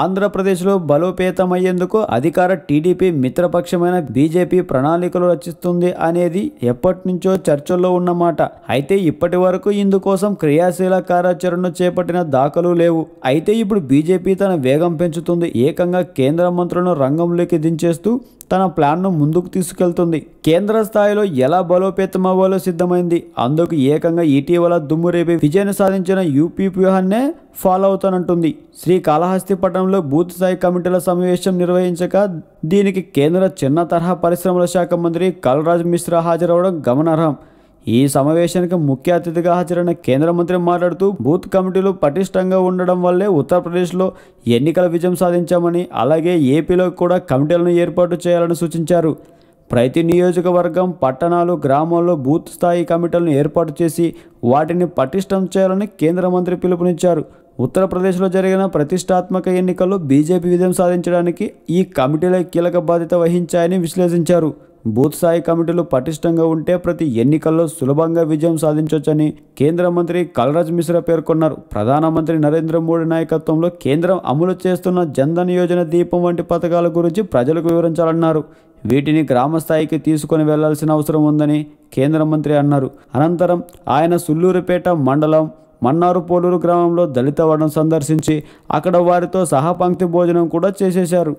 ఆంధ్రప్రదేశ్లో బలోపేతమయ్యేందుకు అధికార TDP మిత్రపక్షమైన BJP ప్రణాళికలు రచిస్తుంది అనేది ఎప్పటి నుంచో చర్చల్లో ఉన్నమాట. అయితే ఇప్పటి వరకు ఇందుకోసం క్రియాశీల కార్యాచరణను చేపట్టిన దాఖలు లేవు. అయితే ఇప్పుడు బీజేపీ తన వేగం పెంచుతుంది. ఏకంగా కేంద్ర మంత్రులను రంగంలోకి దించేస్తూ తన ప్లాన్ను ముందుకు తీసుకెళ్తుంది. కేంద్ర స్థాయిలో ఎలా బలోపేతం అవ్వాలో సిద్ధమైంది. అందుకు ఏకంగా ఇటీవల దుమ్మురేపి విజయాన్ని సాధించిన యూపీ వ్యూహాన్నే ఫాలో అవుతానంటుంది. శ్రీకాళహస్తిపట్నంలో బూత్ స్థాయి కమిటీల సమావేశం నిర్వహించక దీనికి కేంద్ర చిన్న తరహా పరిశ్రమల శాఖ మంత్రి కల్రాజ్ మిశ్రా హాజరవడం గమనార్హం. ఈ సమావేశానికి ముఖ్య అతిథిగా హాజరైన కేంద్ర మంత్రి మాట్లాడుతూ బూత్ కమిటీలు పటిష్టంగా ఉండడం వల్లే ఉత్తరప్రదేశ్లో ఎన్నికల విజయం సాధించామని అలాగే ఏపీలో కూడా కమిటీలను ఏర్పాటు చేయాలని సూచించారు. ప్రతి నియోజకవర్గం పట్టణాలు గ్రామాల్లో బూత్ స్థాయి కమిటీలను ఏర్పాటు చేసి వాటిని పటిష్టం చేయాలని కేంద్ర మంత్రి పిలుపునిచ్చారు. ఉత్తరప్రదేశ్లో జరిగిన ప్రతిష్టాత్మక ఎన్నికల్లో బీజేపీ విజయం సాధించడానికి ఈ కమిటీలే కీలక బాధ్యత వహించాయని విశ్లేషించారు. బూత్ స్థాయి కమిటీలు పటిష్టంగా ఉంటే ప్రతి ఎన్నికల్లో సులభంగా విజయం సాధించవచ్చని కేంద్ర మంత్రి కల్రాజ్ మిశ్రా పేర్కొన్నారు. ప్రధానమంత్రి నరేంద్ర మోడీ నాయకత్వంలో కేంద్రం అమలు చేస్తున్న జన్ధన్ యోజన దీపం వంటి పథకాల గురించి ప్రజలకు వివరించాలన్నారు. వీటిని గ్రామస్థాయికి తీసుకొని వెళ్ళాల్సిన అవసరం ఉందని కేంద్ర మంత్రి అన్నారు. అనంతరం ఆయన సుల్లూరుపేట మండలం మన్నారు పోలూరు గ్రామంలో దళిత వనం సందర్శించి అక్కడ వారితో సహపంక్తి భోజనం కూడా చేసేశారు.